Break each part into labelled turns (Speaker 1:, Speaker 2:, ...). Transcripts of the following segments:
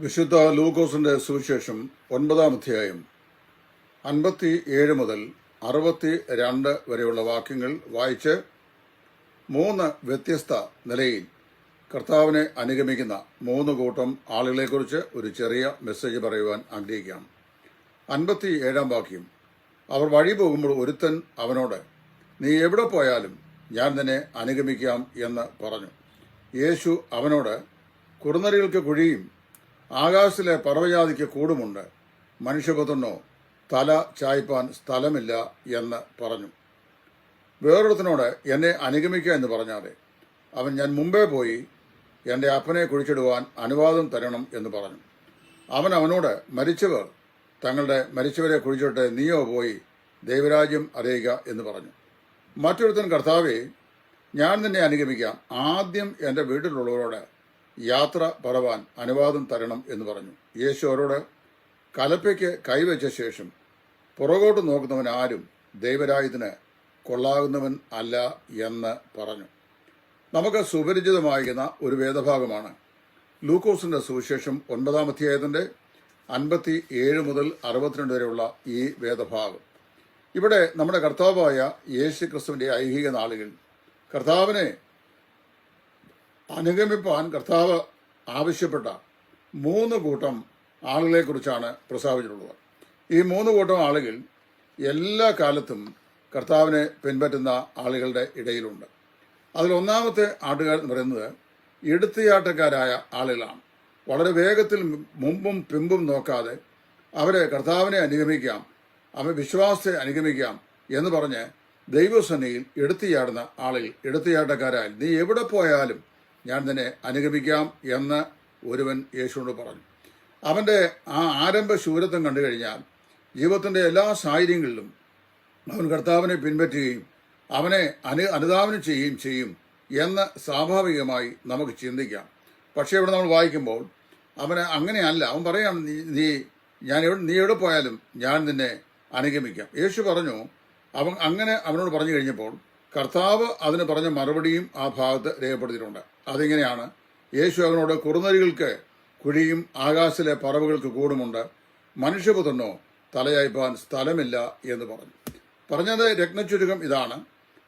Speaker 1: വിശുദ്ധ ലൂക്കോസിന്റെ സുവിശേഷം ഒൻപതാം അധ്യായം. അൻപത്തി ഏഴ് മുതൽ അറുപത്തി രണ്ട് വരെയുള്ള വാക്യങ്ങൾ വായിച്ച് മൂന്ന് വ്യത്യസ്ത നിലയിൽ കർത്താവിനെ അനുഗമിക്കുന്ന മൂന്ന് കൂട്ടം ആളുകളെക്കുറിച്ച് ഒരു ചെറിയ മെസ്സേജ് പറയുവാൻ ആഗ്രഹിക്കുകയാണ് അൻപത്തി ഏഴാം വാക്യം. അവർ വഴി പോകുമ്പോൾ ഒരുത്തൻ അവനോട് നീ എവിടെ പോയാലും ഞാൻ നിന്നെ അനുഗമിക്കാം എന്ന് പറഞ്ഞു. യേശു അവനോട് കുറുനരികൾക്ക് കുഴിയും ആകാശത്തിലെ പറവജാതിക്ക് കൂടുമുണ്ട്. മനുഷ്യപുത്രനോ തല ചായ്പാൻ സ്ഥലമില്ല എന്ന് പറഞ്ഞു. വേറൊരുത്തനോട് എന്നെ അനുഗമിക്കുക എന്ന് പറഞ്ഞാതെ അവൻ ഞാൻ മുമ്പേ പോയി എന്റെ അപ്പനെ കുഴിച്ചിടുവാൻ അനുവാദം തരണം എന്ന് പറഞ്ഞു. അവൻ അവനോട് മരിച്ചവർ തങ്ങളുടെ മരിച്ചവരെ കുഴിച്ചിട്ട് നീയോ പോയി ദൈവരാജ്യം അറിയുക എന്ന് പറഞ്ഞു. മറ്റൊരുത്തൻ കർത്താവെ ഞാൻ നിന്നെ അനുഗമിക്കാം. ആദ്യം എന്റെ വീട്ടിലുള്ളവരോട് യാത്ര പറവാൻ അനുവാദം തരണം എന്ന് പറഞ്ഞു. യേശു അവരോട് കലപ്പയ്ക്ക് കൈവച്ച ശേഷം പുറകോട്ട് നോക്കുന്നവൻ ആരും ദൈവരായതിന് കൊള്ളാകുന്നവൻ അല്ല എന്ന് പറഞ്ഞു. നമുക്ക് സുപരിചിതമായിരുന്ന ഒരു വേദഭാഗമാണ്. ലൂക്കോസിന്റെ സുവിശേഷം ഒൻപതാം അധ്യായത്തിന്റെ അൻപത്തി ഏഴ് മുതൽ അറുപത്തിരണ്ട് വരെയുള്ള ഈ വേദഭാഗം. ഇവിടെ നമ്മുടെ കർത്താവായ യേശു ക്രിസ്തുവിന്റെ ഐഹിക നാളുകൾ കർത്താവിനെ അനുഗമിപ്പാൻ കർത്താവ് ആവശ്യപ്പെട്ട മൂന്ന് കൂട്ടം ആളുകളെക്കുറിച്ചാണ് പ്രസ്താവിച്ചിട്ടുള്ളത്. ഈ മൂന്ന് കൂട്ടം ആളുകൾ എല്ലാ കാലത്തും കർത്താവിനെ പിൻപറ്റുന്ന ആളുകളുടെ ഇടയിലുണ്ട്. അതിൽ ഒന്നാമത്തെ ആട്ടുകാർ എന്ന് പറയുന്നത് എടുത്തിയാട്ടക്കാരായ ആളുകളാണ്. വളരെ വേഗത്തിൽ മുമ്പും പിമ്പും നോക്കാതെ അവരെ കർത്താവിനെ അനുഗമിക്കാം അവ വിശ്വാസത്തെ അനുഗമിക്കാം എന്ന് പറഞ്ഞ് ദൈവസന്നിയിൽ എടുത്തിയാടുന്ന ആളുകൾ എടുത്തിയാട്ടക്കാരായ നീ എവിടെ പോയാലും ഞാൻ നിന്നെ അനുഗമിക്കാം എന്ന് ഒരുവൻ യേശുവിനോട് പറഞ്ഞു. അവന്റെ ആ ആരംഭ ശൂരത്വം കണ്ടു കഴിഞ്ഞാൽ ജീവിതത്തിന്റെ എല്ലാ സാഹചര്യങ്ങളിലും അവൻ കർത്താവിനെ പിൻപറ്റുകയും അവനെ അനു അനുധാവനം ചെയ്യുകയും ചെയ്യും എന്ന് സ്വാഭാവികമായി നമുക്ക് ചിന്തിക്കാം. പക്ഷേ ഇവിടെ നമ്മൾ വായിക്കുമ്പോൾ അവന് അങ്ങനെയല്ല. അവൻ പറയാം നീ നീ ഞാൻ എവിടെ നീ എവിടെ പോയാലും ഞാൻ നിന്നെ അനുഗമിക്കാം. യേശു പറഞ്ഞു അവൻ അങ്ങനെ അവനോട് പറഞ്ഞു കഴിഞ്ഞപ്പോൾ കർത്താവ് അതിന് പറഞ്ഞ മറുപടിയും ആ ഭാഗത്ത് രേഖപ്പെടുത്തിയിട്ടുണ്ട്. അതിങ്ങനെയാണ് യേശു അവനോട് കുറുനരികൾക്ക് കുഴിയും ആകാശിലെ പറവുകൾക്ക് കൂടുമുണ്ട്. മനുഷ്യപുത്രനോ തലയായ്പാൻ സ്ഥലമില്ല എന്ന് പറഞ്ഞു. പറഞ്ഞത് രത്നച്ചുരുക്കം ഇതാണ്.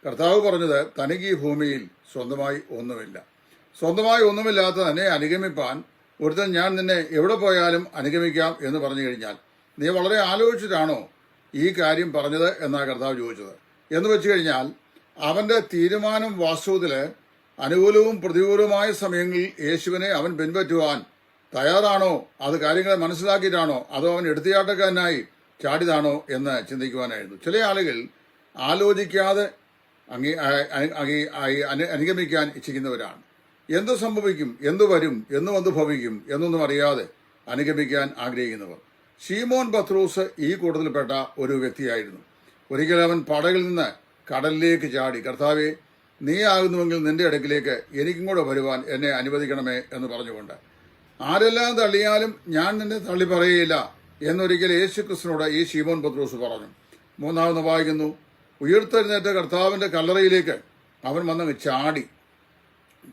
Speaker 1: കർത്താവ് പറഞ്ഞത് തനിക്ക് ഈ ഭൂമിയിൽ സ്വന്തമായി ഒന്നുമില്ല. സ്വന്തമായി ഒന്നുമില്ലാത്ത തന്നെ അനുഗമിപ്പാൻ ഒരുത്തൻ ഞാൻ നിന്നെ എവിടെ പോയാലും അനുഗമിക്കാം എന്ന് പറഞ്ഞു കഴിഞ്ഞാൽ നീ വളരെ ആലോചിച്ചിട്ടാണോ ഈ കാര്യം പറഞ്ഞത് എന്നാണ് കർത്താവ് ചോദിച്ചത്. എന്ന് വെച്ച് കഴിഞ്ഞാൽ അവന്റെ തീരുമാനം വാസ്തുവിലെ അനുകൂലവും പ്രതികൂലവുമായ സമയങ്ങളിൽ യേശുവിനെ അവൻ പിൻപറ്റുവാൻ തയ്യാറാണോ? അത് കാര്യങ്ങളെ മനസ്സിലാക്കിയിട്ടാണോ? അതോ അവൻ എടുത്തിയാട്ടക്കാരനായി ചാടിയതാണോ എന്ന് ചിന്തിക്കുവാനായിരുന്നു. ചില ആളുകൾ ആലോചിക്കാതെ അങ്ങി അനുഗമിക്കാൻ ഇച്ഛിക്കുന്നവരാണ്. എന്ത് സംഭവിക്കും? എന്ത് വരും? എന്ന് എന്ത് ഭവിക്കും. എന്നൊന്നും അറിയാതെ അനുഗമിക്കാൻ ആഗ്രഹിക്കുന്നവർ. ഷീമോൻ ബത്രൂസ് ഈ കൂട്ടത്തിൽപ്പെട്ട ഒരു വ്യക്തിയായിരുന്നു. ഒരിക്കൽ അവൻ പടകിൽ നിന്ന് കടലിലേക്ക് ചാടി കർത്താവെ നീ ആകുന്നുവെങ്കിൽ നിന്റെ അടുക്കിലേക്ക് എനിക്കും കൂടെ വരുവാൻ എന്നെ അനുവദിക്കണമേ എന്ന് പറഞ്ഞുകൊണ്ട്. ആരെല്ലാം തള്ളിയാലും ഞാൻ നിന്നെ തള്ളി പറയുകയില്ല എന്നൊരിക്കൽ യേശു ക്രിസ്തുനോട് ഈ ശിവോൻ പത്രോസ് പറഞ്ഞു. മൂന്നാമത് വായിക്കുന്നു ഉയർത്തെഴുന്നേറ്റ കർത്താവിന്റെ കല്ലറയിലേക്ക് അവൻ വന്നങ്ങ് ചാടി.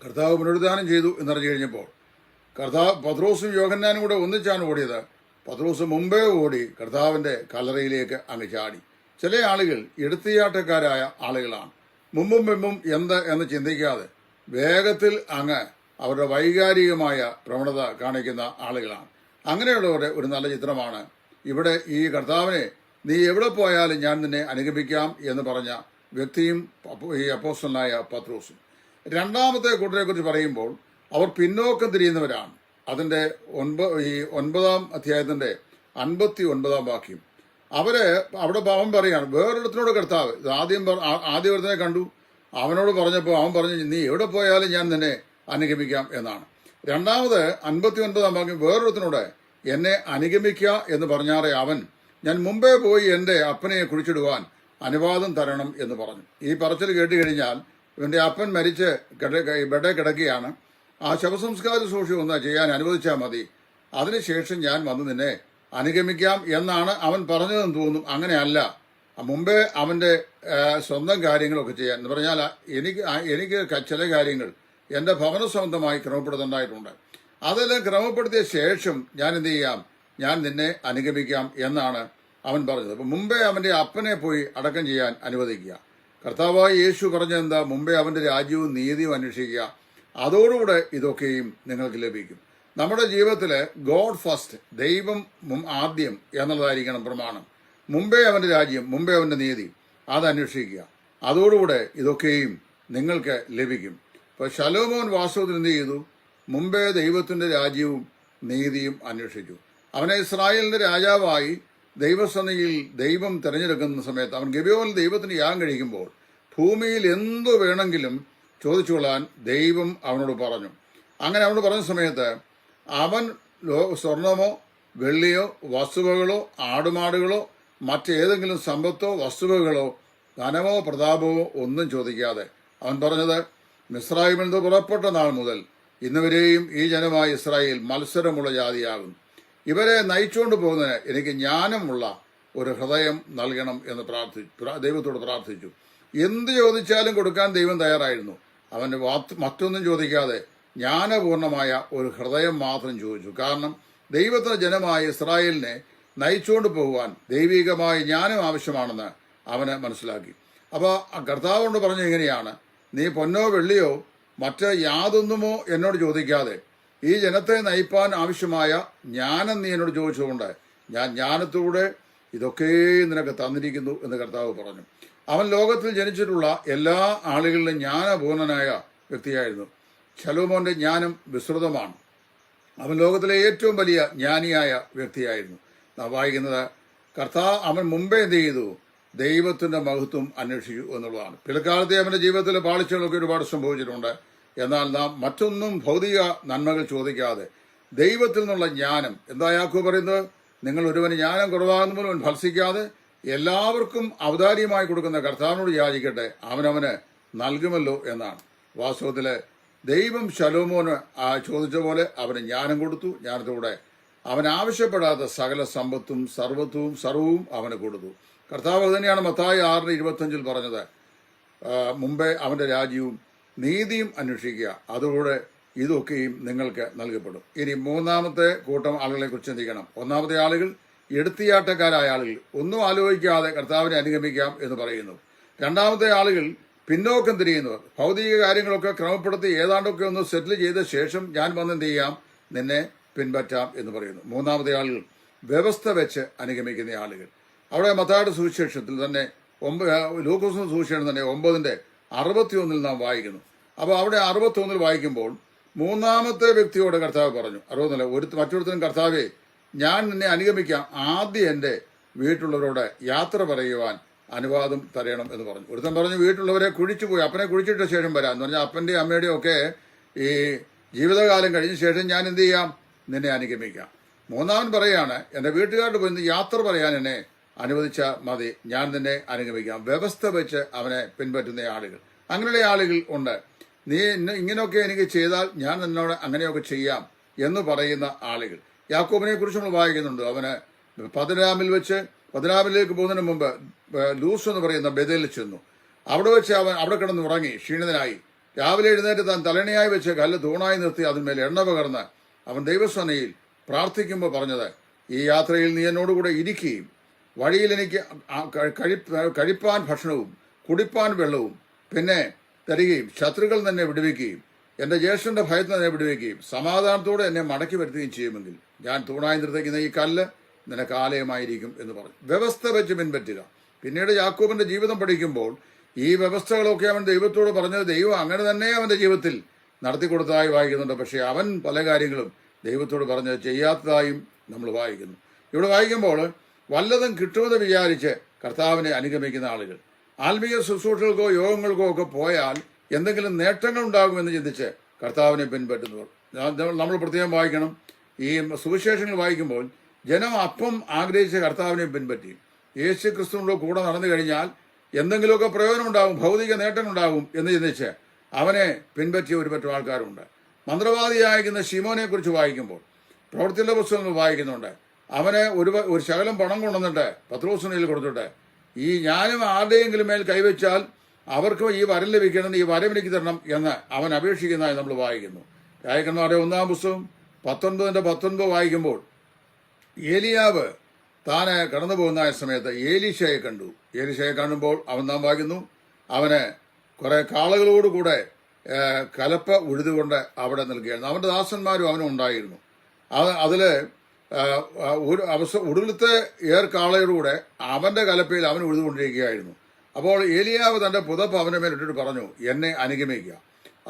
Speaker 1: കർത്താവ് പുനരുദ്ധാനം ചെയ്തു എന്നറിഞ്ഞു കഴിഞ്ഞപ്പോൾ കർത്താവ് പത്രോസും യോഗന്നാനും കൂടെ ഒന്നിച്ചാണ് ഓടിയത്. പത്രോസ് മുമ്പേ ഓടി കർത്താവിന്റെ കല്ലറയിലേക്ക് അങ്ങ് ചാടി. ചില ആളുകൾ എടുത്തിയാട്ടക്കാരായ ആളുകളാണ്. മുമ്പും പിമ്പും എന്ത് എന്ന് ചിന്തിക്കാതെ വേഗത്തിൽ അങ്ങ് അവരുടെ വൈകാരികമായ പ്രവണത കാണിക്കുന്ന ആളുകളാണ്. അങ്ങനെയുള്ളവരുടെ ഒരു നല്ല ചിത്രമാണ് ഇവിടെ ഈ കർത്താവിനെ നീ എവിടെ പോയാലും ഞാൻ നിന്നെ അനുഗമിക്കാം എന്ന് പറഞ്ഞ വ്യക്തിയും ഈ അപ്പോസ്റ്റലായ പത്രോസും. രണ്ടാമത്തെ കൂട്ടരെ കുറിച്ച് പറയുമ്പോൾ അവർ പിന്നോക്കം തിരിയുന്നവരാണ്. അതിന്റെ ഒൻപ ഈ ഒൻപതാം അധ്യായത്തിന്റെ അൻപത്തി ഒൻപതാം വാക്യം. അവർ അവിടെ അവൻ പറയാണ് വേറൊരിടത്തിനോട് കർത്താവ് ഇത് ആദ്യം ആദ്യം ഒരുത്തനെ കണ്ടു. അവനോട് പറഞ്ഞപ്പോൾ അവൻ പറഞ്ഞു നീ എവിടെ പോയാലും ഞാൻ നിന്നെ അനുഗമിക്കാം എന്നാണ്. രണ്ടാമത് അൻപത്തി ഒൻപതാം വാക്യം വേറൊരുത്തിനോട് എന്നെ അനുഗമിക്കുക എന്ന് പറഞ്ഞാറേ അവൻ ഞാൻ മുമ്പേ പോയി എന്റെ അപ്പനെ കുഴിച്ചിടുവാൻ അനുവാദം തരണം എന്ന് പറഞ്ഞു. ഈ പറച്ചിൽ കേട്ട് കഴിഞ്ഞാൽ ഇവന്റെ അപ്പൻ മരിച്ച് കിട- കിടക്കുകയാണ്. ആ ശവസംസ്കാര സൂക്ഷി ഒന്ന് ചെയ്യാൻ അനുവദിച്ചാൽ മതി. അതിനുശേഷം ഞാൻ വന്ന് നിന്നെ അനുഗമിക്കാം എന്നാണ് അവൻ പറഞ്ഞതെന്ന് തോന്നും. അങ്ങനെയല്ല. മുമ്പേ അവന്റെ സ്വന്തം കാര്യങ്ങളൊക്കെ ചെയ്യാൻ എന്ന് പറഞ്ഞാൽ എനിക്ക് എനിക്ക് ചില കാര്യങ്ങൾ എന്റെ ഭവന സ്വന്തമായി ക്രമപ്പെടുത്തുന്നുണ്ടായിട്ടുണ്ട് അതെല്ലാം ക്രമപ്പെടുത്തിയ ശേഷം ഞാൻ എന്ത് ചെയ്യാം? ഞാൻ നിന്നെ അനുഗമിക്കാം എന്നാണ് അവൻ പറഞ്ഞത്. അപ്പം മുമ്പേ അവന്റെ അപ്പനെ പോയി അടക്കം ചെയ്യാൻ അനുവദിക്കുക. കർത്താവായ യേശു പറഞ്ഞെന്താ മുമ്പേ അവന്റെ രാജ്യവും നീതിയും അന്വേഷിക്കുക. അതോടുകൂടെ ഇതൊക്കെയും നിങ്ങൾക്ക് ലഭിക്കും. നമ്മുടെ ജീവിതത്തിൽ ഗോഡ് ഫസ്റ്റ് ദൈവം ആദ്യം എന്നുള്ളതായിരിക്കണം പ്രമാണം. മുമ്പേ അവന്റെ രാജ്യം മുമ്പേ അവന്റെ നീതി. അത് അന്വേഷിക്കുക. അതോടുകൂടെ ഇതൊക്കെയും നിങ്ങൾക്ക് ലഭിക്കും. ഇപ്പൊ ശലോമോൻ വാസ്തവത്തിൽ എന്ത് ചെയ്തു? മുമ്പേ ദൈവത്തിന്റെ രാജ്യവും നീതിയും അന്വേഷിച്ചു. അവനെ ഇസ്രായേലിന്റെ രാജാവായി ദൈവസന്നിയിൽ ദൈവം തിരഞ്ഞെടുക്കുന്ന സമയത്ത് അവൻ ഗവിയോൽ ദൈവത്തിന് യാഗം കഴിക്കുമ്പോൾ ഭൂമിയിൽ എന്തു വേണമെങ്കിലും ചോദിച്ചുകൊള്ളാൻ ദൈവം അവനോട് പറഞ്ഞു. അങ്ങനെ അവനോട് പറഞ്ഞ സമയത്ത് അവൻ സ്വർണമോ വെള്ളിയോ വസ്തുവകളോ ആടുമാടുകളോ മറ്റേതെങ്കിലും സമ്പത്തോ വസ്തുവകളോ ധനമോ പ്രതാപമോ ഒന്നും ചോദിക്കാതെ അവൻ പറഞ്ഞത് മിസ്രായിമിൽ നിന്ന് പുറപ്പെട്ട നാൾ മുതൽ ഇന്നുവരെയും ഈ ജനമായ ഇസ്രായേൽ മത്സരമുള്ള ജാതിയാകും ഇവരെ നയിച്ചുകൊണ്ട് പോകുന്നതിന് എനിക്ക് ജ്ഞാനമുള്ള ഒരു ഹൃദയം നൽകണം എന്ന് പ്രാർത്ഥിച്ചു ദൈവത്തോട് പ്രാർത്ഥിച്ചു. എന്ത് ചോദിച്ചാലും കൊടുക്കാൻ ദൈവം തയ്യാറായിരുന്നു. വാത്ത് മറ്റൊന്നും ചോദിക്കാതെ ജ്ഞാനപൂർണമായ ഒരു ഹൃദയം മാത്രം ചോദിച്ചു. കാരണം ദൈവത്തിന് ജനമായ ഇസ്രായേലിനെ നയിച്ചുകൊണ്ട് പോകുവാൻ ദൈവികമായ ജ്ഞാനം ആവശ്യമാണെന്ന് അവന് മനസ്സിലാക്കി. അപ്പോൾ കർത്താവ് കൊണ്ട് പറഞ്ഞു ഇങ്ങനെയാണ്. നീ പൊന്നോ വെള്ളിയോ മറ്റ് യാതൊന്നുമോ എന്നോട് ചോദിക്കാതെ ഈ ജനത്തെ നയിപ്പാൻ ആവശ്യമായ ജ്ഞാനം നീ എന്നോട് ചോദിച്ചുകൊണ്ട് ഞാൻ ജ്ഞാനത്തോടെ ഇതൊക്കെ നിനക്ക് തന്നിരിക്കുന്നു എന്ന് കർത്താവ് പറഞ്ഞു. അവൻ ലോകത്തിൽ ജനിച്ചിട്ടുള്ള എല്ലാ ആളുകളിലും ജ്ഞാനപൂർണനായ വ്യക്തിയായിരുന്നു. ശലോമോന്റെ ജ്ഞാനം വിസ്തൃതമാണ്. അവൻ ലോകത്തിലെ ഏറ്റവും വലിയ ജ്ഞാനിയായ വ്യക്തിയായിരുന്നു. നാം വായിക്കുന്നത് കർത്താവ് അവൻ മുമ്പേ എന്ത് ചെയ്തു? ദൈവത്തിന്റെ മഹത്വം അന്വേഷിച്ചു എന്നുള്ളതാണ്. പിൽക്കാലത്തെ അവന്റെ ജീവിതത്തിലെ പാളിച്ചകളൊക്കെ ഒരുപാട് സംഭവിച്ചിട്ടുണ്ട്. എന്നാൽ നാം മറ്റൊന്നും ഭൗതിക നന്മകൾ ചോദിക്കാതെ ദൈവത്തിൽ നിന്നുള്ള ജ്ഞാനം എന്താ യാക്കു പറയുന്നത്? നിങ്ങൾ ഒരുവന് ജ്ഞാനം കുറവാകുന്ന പോലും ഭത്സിക്കാതെ എല്ലാവർക്കും അവതാരിയുമായി കൊടുക്കുന്ന കർത്താവിനോട് യാചിക്കട്ടെ. അവനവന് നൽകുമല്ലോ എന്നാണ്. വാസ്തവത്തിൽ ദൈവം ശലോമോന് ചോദിച്ച പോലെ അവന് ജ്ഞാനം കൊടുത്തു. ജ്ഞാനത്തോടെ അവൻ ആവശ്യപ്പെടാത്ത സകല സമ്പത്തും സർവത്വവും സർവവും അവന് കൊടുത്തു. കർത്താവ് തന്നെയാണ് മത്തായി ആറിന് ഇരുപത്തഞ്ചിൽ പറഞ്ഞത്. മുമ്പേ അവന്റെ രാജ്യവും നീതിയും അന്വേഷിക്കുക. അതോടെ ഇതൊക്കെയും നിങ്ങൾക്ക് നൽകപ്പെടും. ഇനി മൂന്നാമത്തെ കൂട്ടം ആളുകളെ കുറിച്ച് ചിന്തിക്കണം. ഒന്നാമത്തെ ആളുകൾ എടുത്തിയാട്ടക്കാരായ ആളുകൾ. ഒന്നും ആലോചിക്കാതെ കർത്താവിനെ അനുഗമിക്കാം എന്ന് പറയുന്നു. രണ്ടാമത്തെ ആളുകൾ പിന്നോക്കം തിരിയുന്നവർ ഭൗതിക കാര്യങ്ങളൊക്കെ ക്രമപ്പെടുത്തി ഏതാണ്ടൊക്കെ ഒന്ന് സെറ്റിൽ ചെയ്ത ശേഷം ഞാൻ വന്ന് എന്ത് ചെയ്യാം? നിന്നെ പിൻപറ്റാം എന്ന് പറയുന്നു. മൂന്നാമത്തെ ആളുകൾ വ്യവസ്ഥ വെച്ച് അനുഗമിക്കുന്ന ആളുകൾ. അവിടെ മത്തായുടെ സുവിശേഷത്തിൽ തന്നെ ഒമ്പ ലൂക്കോസിന്റെ സുവിശേഷം തന്നെ ഒമ്പതിന്റെ അറുപത്തിയൊന്നിൽ നാം വായിക്കുന്നു. അപ്പോൾ അവിടെ അറുപത്തിയൊന്നിൽ വായിക്കുമ്പോൾ മൂന്നാമത്തെ വ്യക്തിയോട് കർത്താവ് പറഞ്ഞു അറുപത്തൊന്നല്ല ഒരു മറ്റൊരുത്തരും കർത്താവെ ഞാൻ നിന്നെ അനുഗമിക്കാം. ആദ്യം എന്റെ വീട്ടിലുള്ളവരോട് യാത്ര പറയുവാൻ അനുവാദം തരയണം എന്ന് പറഞ്ഞു. ഒരുത്തൻ പറഞ്ഞു വീട്ടിലുള്ളവരെ കുഴിച്ചു പോയി അപ്പനെ കുഴിച്ചിട്ട ശേഷം വരാം എന്ന് പറഞ്ഞാൽ അപ്പന്റെയും അമ്മയുടെയും ഒക്കെ ഈ ജീവിതകാലം കഴിഞ്ഞ ശേഷം ഞാൻ എന്ത് ചെയ്യാം? നിന്നെ അനുഗമിക്കാം. മൂന്നാമൻ പറയാണ് എന്റെ വീട്ടുകാരുടെ പോയി യാത്ര പറയാൻ എന്നെ അനുവദിച്ച മതി. ഞാൻ നിന്നെ അനുഗമിക്കാം. വ്യവസ്ഥ വെച്ച് അവനെ പിൻപറ്റുന്ന ആളുകൾ. അങ്ങനെയുള്ള ആളുകൾ ഉണ്ട്. നീ ഇങ്ങനെയൊക്കെ എനിക്ക് ചെയ്താൽ ഞാൻ നിന്നോട് അങ്ങനെയൊക്കെ ചെയ്യാം എന്ന് പറയുന്ന ആളുകൾ. യാക്കോബിനെ കുറിച്ച് നമ്മൾ വായിക്കുന്നുണ്ട്. അവന് പതിനാമിൽ വെച്ച് പതിനാമിലേക്ക് പോകുന്നതിന് മുമ്പ് ലൂസ് എന്ന് പറയുന്ന ബദലിൽ ചെന്നു. അവിടെ വെച്ച് അവൻ അവിടെ കിടന്ന് ഉറങ്ങി ക്ഷീണിതനായി. രാവിലെ എഴുന്നേറ്റ് താൻ തലണിയായി വെച്ച് കല്ല് തൂണായി നിർത്തി അതിന്മേൽ എണ്ണ പകർന്ന് അവൻ ദൈവസനയിൽ പ്രാർത്ഥിക്കുമ്പോൾ പറഞ്ഞത് ഈ യാത്രയിൽ നീ എന്നോടുകൂടെ ഇരിക്കുകയും വഴിയിൽ എനിക്ക് കഴിപ്പാൻ ഭക്ഷണവും കുടിപ്പാൻ വെള്ളവും പിന്നെ തരികയും ശത്രുക്കൾ തന്നെ വിടുവിക്കുകയും എന്റെ ജ്യേഷ്ഠന്റെ ഭയത്തിൽ തന്നെ വിടുവിക്കുകയും സമാധാനത്തോടെ എന്നെ മടക്കി വരുത്തുകയും ചെയ്യുമെങ്കിൽ ഞാൻ തൂണായി നിർത്തിക്കുന്ന ഈ കല്ല് നിനക്ക് ആലയമായിരിക്കും എന്ന് പറഞ്ഞു. വ്യവസ്ഥ വെച്ച് പിൻപറ്റുക. പിന്നീട് യാക്കൂബിന്റെ ജീവിതം പഠിക്കുമ്പോൾ ഈ വ്യവസ്ഥകളൊക്കെ അവൻ ദൈവത്തോട് പറഞ്ഞത് ദൈവം അങ്ങനെ തന്നെ അവന്റെ ജീവിതത്തിൽ നടത്തി കൊടുത്തതായി വായിക്കുന്നുണ്ട്. പക്ഷേ അവൻ പല കാര്യങ്ങളും ദൈവത്തോട് പറഞ്ഞത് ചെയ്യാത്തതായും നമ്മൾ വായിക്കുന്നു. ഇവിടെ വായിക്കുമ്പോൾ വല്ലതും കിട്ടുമെന്ന് വിചാരിച്ച് കർത്താവിനെ അനുഗമിക്കുന്ന ആളുകൾ. ആത്മീയ ശുശ്രൂഷകൾക്കോ യോഗങ്ങൾക്കോ ഒക്കെ പോയാൽ എന്തെങ്കിലും നേട്ടങ്ങൾ ഉണ്ടാകുമെന്ന് ചിന്തിച്ച് കർത്താവിനെ പിൻപറ്റുന്നവർ. നമ്മൾ പ്രത്യേകം വായിക്കണം. ഈ സുവിശേഷങ്ങൾ വായിക്കുമ്പോൾ ജനം അപ്പം ആഗ്രഹിച്ച കർത്താവിനെ പിൻപറ്റി. യേശു ക്രിസ്തുവിനോട് കൂടെ നടന്നു കഴിഞ്ഞാൽ എന്തെങ്കിലുമൊക്കെ പ്രയോജനം ഉണ്ടാകും ഭൗതിക നേട്ടം ഉണ്ടാകും എന്ന് ചിന്തിച്ച് അവനെ പിൻപറ്റിയ ഒരു പറ്റം ആൾക്കാരുണ്ട്. മന്ത്രവാദിയായിരിക്കുന്ന ഷിമോനെ കുറിച്ച് വായിക്കുമ്പോൾ പ്രവർത്തിയുടെ പുസ്തകങ്ങൾ വായിക്കുന്നുണ്ട്. അവനെ ഒരു ഒരു ശകലം പണം കൊണ്ടുവന്നിട്ട് പത്രോസിനിൽ കൊടുത്തിട്ട് ഈ ഞാനും ആരുടെയെങ്കിലും മേൽ കൈവച്ചാൽ അവർക്ക് ഈ വരം ലഭിക്കണം ഈ വരം എനിക്ക് തരണം എന്ന് അവൻ അപേക്ഷിക്കുന്നതായി നമ്മൾ വായിക്കുന്നു. രായക്കന്മാരുടെ ഒന്നാം പുസ്തകം പത്തൊൻപതിന്റെ പത്തൊൻപത് വായിക്കുമ്പോൾ ഏലിയാവ് താന് കടന്നു പോകുന്ന സമയത്ത് ഏലീശയെ കണ്ടു. ഏലീശയെ കാണുമ്പോൾ അവൻ നാം വായിക്കുന്നു അവന് കുറെ കാളകളോടുകൂടെ കലപ്പ ഉഴുതുകൊണ്ട് അവിടെ നിൽക്കുകയായിരുന്നു. അവന്റെ ദാസന്മാരും അവനും ഉണ്ടായിരുന്നു. അത് അതിൽ ഒരു അവസ ഒടുവിലത്തെ ഏർ കാളയോടുകൂടെ അവന്റെ കലപ്പയിൽ അവൻ ഉഴുതുകൊണ്ടിരിക്കുകയായിരുന്നു. അപ്പോൾ ഏലിയാവ് തന്റെ പുതപ്പ് അവന്റെ മേൽ ഇട്ടിട്ട് പറഞ്ഞു എന്നെ അനുഗമിക്കുക.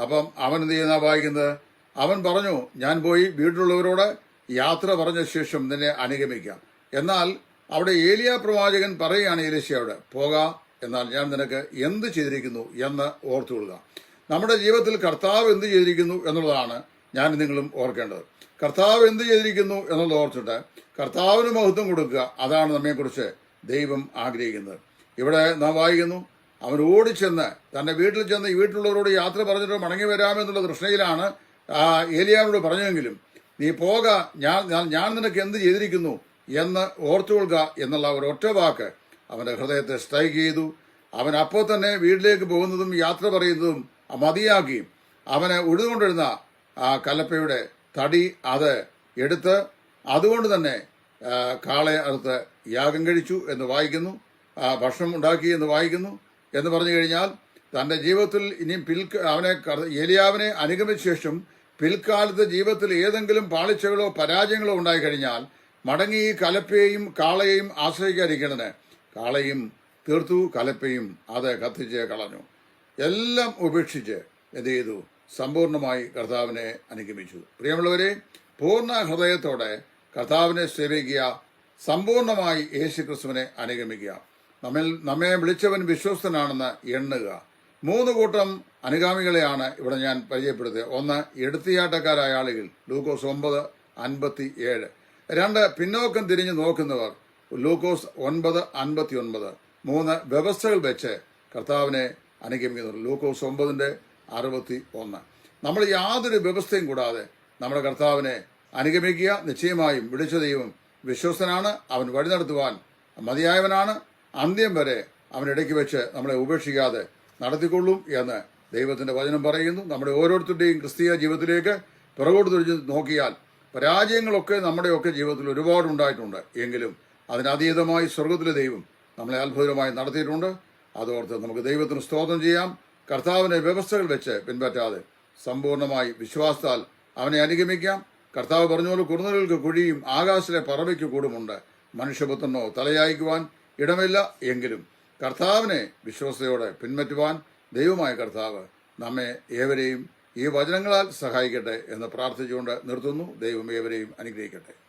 Speaker 1: അപ്പം അവൻ എന്ത് ചെയ്യുന്ന വായിക്കുന്നത്? അവൻ പറഞ്ഞു ഞാൻ പോയി വീട്ടിലുള്ളവരോട് യാത്ര പറഞ്ഞ ശേഷം നിന്നെ അനുഗമിക്കാം. എന്നാൽ അവിടെ ഏലിയ പ്രവാചകൻ പറയുകയാണ് ഏലിശയോട് പോക എന്നാൽ ഞാൻ നിനക്ക് എന്ത് ചെയ്തിരിക്കുന്നു എന്ന് ഓർത്തുകൊള്ളുക. നമ്മുടെ ജീവിതത്തിൽ കർത്താവ് എന്ത് ചെയ്തിരിക്കുന്നു എന്നുള്ളതാണ് ഞാൻ നിങ്ങളും ഓർക്കേണ്ടത്. കർത്താവ് എന്ത് ചെയ്തിരിക്കുന്നു എന്നുള്ളത് ഓർത്തിട്ട് കർത്താവിന് മഹത്വം കൊടുക്കുക അതാണ് നമ്മെക്കുറിച്ച് ദൈവം ആഗ്രഹിക്കുന്നത്. ഇവിടെ നാം വായിക്കുന്നു അവൻ ഓടിച്ചെന്ന് തന്റെ വീട്ടിൽ ചെന്ന് ഈ വീട്ടിലുള്ളവരോട് യാത്ര പറഞ്ഞിട്ട് മടങ്ങി വരാമെന്നുള്ള തൃഷ്ണയിലാണ് ഏലിയാവിനോട് പറഞ്ഞെങ്കിലും നീ പോക ഞാൻ ഞാൻ- നിനക്ക് എന്ത് ചെയ്തിരിക്കുന്നു എന്ന് ഓർത്തുകൊള്ളുക എന്നുള്ള ഒരു ഒറ്റ വാക്ക് അവന്റെ ഹൃദയത്തെ സ്ട്രൈക്ക് ചെയ്തു. അവൻ അപ്പോൾ തന്നെ വീട്ടിലേക്ക് പോകുന്നതും യാത്ര പറയുന്നതും മതിയാക്കി. അവനെ ഉഴുതുകൊണ്ടിരുന്ന ആ കലപ്പയുടെ തടി അത് എടുത്ത് അതുകൊണ്ട് തന്നെ കാളെ അറുത്ത് യാഗം കഴിച്ചു എന്ന് വായിക്കുന്നു ഭക്ഷണം ഉണ്ടാക്കി എന്ന് വായിക്കുന്നു എന്ന് പറഞ്ഞു കഴിഞ്ഞാൽ തന്റെ ജീവിതത്തിൽ ഇനിയും പിൽക്ക് അവനെ ഏലിയാവിനെ അനുഗമിച്ച ശേഷം പിൽക്കാലത്ത് ജീവിതത്തിൽ ഏതെങ്കിലും പാളിച്ചകളോ പരാജയങ്ങളോ ഉണ്ടായി കഴിഞ്ഞാൽ മടങ്ങി ഈ കലപ്പയെയും കാളയെയും ആശ്രയിക്കാതിരിക്കണതിന് കാളയും തീർത്തു കലപ്പയും അത് കത്തിച്ച് കളഞ്ഞു. എല്ലാം ഉപേക്ഷിച്ച് എന്ത് ചെയ്തു? സമ്പൂർണമായി കർത്താവിനെ അനുഗമിച്ചു. പ്രിയമുള്ളവരെ പൂർണ ഹൃദയത്തോടെ കർത്താവിനെ സേവിക്കുക സമ്പൂർണമായി യേശു ക്രിസ്തുവിനെ അനുഗമിക്കുക. നമ്മിൽ നമ്മെ വിളിച്ചവൻ വിശ്വസ്തനാണെന്ന് എണ്ണുക. മൂന്ന് കൂട്ടം അനുഗാമികളെയാണ് ഇവിടെ ഞാൻ പരിചയപ്പെടുത്തിയത്. ഒന്ന് എടുത്തിയാട്ടക്കാരായ ആളുകൾ ലൂക്കോസ് ഒമ്പത് അൻപത്തി ഏഴ് രണ്ട് പിന്നോക്കം തിരിഞ്ഞു നോക്കുന്നവർ ലൂക്കോസ് ഒൻപത് അൻപത്തി ഒൻപത് മൂന്ന് വ്യവസ്ഥകൾ വെച്ച് കർത്താവിനെ അനുഗമിക്കുന്നവർ ലൂക്കോസ് ഒമ്പതിന്റെ അറുപത്തി ഒന്ന് നമ്മൾ യാതൊരു വ്യവസ്ഥയും കൂടാതെ നമ്മുടെ കർത്താവിനെ അനുഗമിക്കുക നിശ്ചയമായും വിളിച്ച ദൈവം വിശ്വസ്തനാണ് അവൻ വഴി നടത്തുവാൻ മതിയായവനാണ്. അന്ത്യം വരെ അവനിടയ്ക്ക് വെച്ച് നമ്മളെ ഉപേക്ഷിക്കാതെ നടത്തിക്കൊള്ളും എന്ന് ദൈവത്തിന്റെ വചനം പറയുന്നു. നമ്മുടെ ഓരോരുത്തരുടെയും ക്രിസ്തീയ ജീവിതത്തിലേക്ക് പിറകോട്ട് തിരിച്ച് നോക്കിയാൽ പരാജയങ്ങളൊക്കെ നമ്മുടെയൊക്കെ ജീവിതത്തിൽ ഒരുപാട് ഉണ്ടായിട്ടുണ്ട്. എങ്കിലും അതിനതീതമായി സ്വർഗത്തിലെ ദൈവം നമ്മളെ അത്ഭുതമായി നടത്തിയിട്ടുണ്ട്. അതോർത്ത് നമുക്ക് ദൈവത്തിന് സ്തോത്രം ചെയ്യാം. കർത്താവിന്റെ വ്യവസ്ഥകൾ വെച്ച് പിൻപറ്റാതെ സമ്പൂർണമായി വിശ്വാസത്താൽ അവനെ അനുഗമിക്കാം. കർത്താവ് പറഞ്ഞ പോലെ കുറുനലുകൾക്ക് കുഴിയും ആകാശത്തിലെ പറവയ്ക്ക് കൂടുമുണ്ട്. മനുഷ്യപുത്രനോ തലയായിക്കുവാൻ ഇടമില്ല. എങ്കിലും കർത്താവിനെ വിശ്വസതയോടെ പിൻപറ്റുവാൻ ദൈവമായ കർത്താവ് നമ്മെ ഏവരെയും ഈ വചനങ്ങളാൽ സഹായിക്കട്ടെ എന്ന് പ്രാർത്ഥിച്ചുകൊണ്ട് നിർത്തുന്നു. ദൈവം ഏവരെയും അനുഗ്രഹിക്കട്ടെ.